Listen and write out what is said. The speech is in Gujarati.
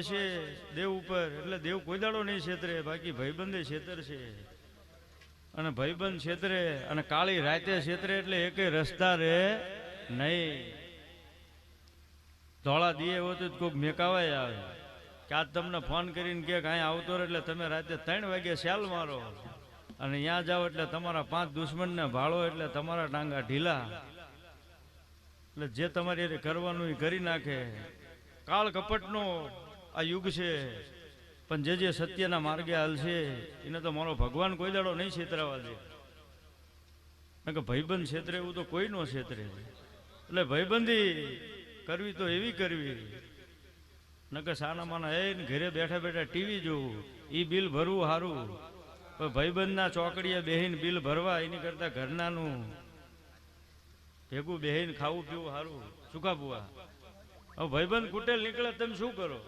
છે, દેવ ઉપર. એટલે દેવ કોઈ દાડો નહીં છેતરે બાકી ભાઈબંધે છેતર છે. અને ભાઈબંધ છેતરે અને કાળી રાતે છેતરે એટલે એકે રસ્તા રે નહીં. ધોળા દીએ હોય તો કોઈક મેકાવાય આવે. કે આજ તમને ફોન કરીને કે કાંઈ આવતો રહે એટલે તમે રાતે ત્રણ વાગે શ્યાલ મારો. અને ત્યાં જાઓ એટલે તમારા પાંચ દુશ્મનને ભાળો એટલે તમારા ટાંગા ઢીલા. એટલે જે તમારે કરવાનું એ કરી નાખે. કાળ કપટનો આ યુગ છે. પણ જે જે સત્યના માર્ગે હાલશે એને તો મારો ભગવાન કોઈ દાડો નહીં છેતરાવા દે. કારણ કે ભાઈબંધ છેતરે એવું તો કોઈ નો છેતરે. એટલે ભાઈબંધી કરવી તો એવી કરવી. નકર સાના માના એ ઘરે બેઠા બેઠા ટીવી જોવું. એ બિલ ભરવું સારું ભાઈબંધના ચોકડીએ બેહીને બિલ ભરવા, એની કરતા ઘરનાનું ભેગું બેહીને ખાવું પીવું સારું પુવા હવે ભાઈબંધ કુટેલ નીકળે તમે શું કરો?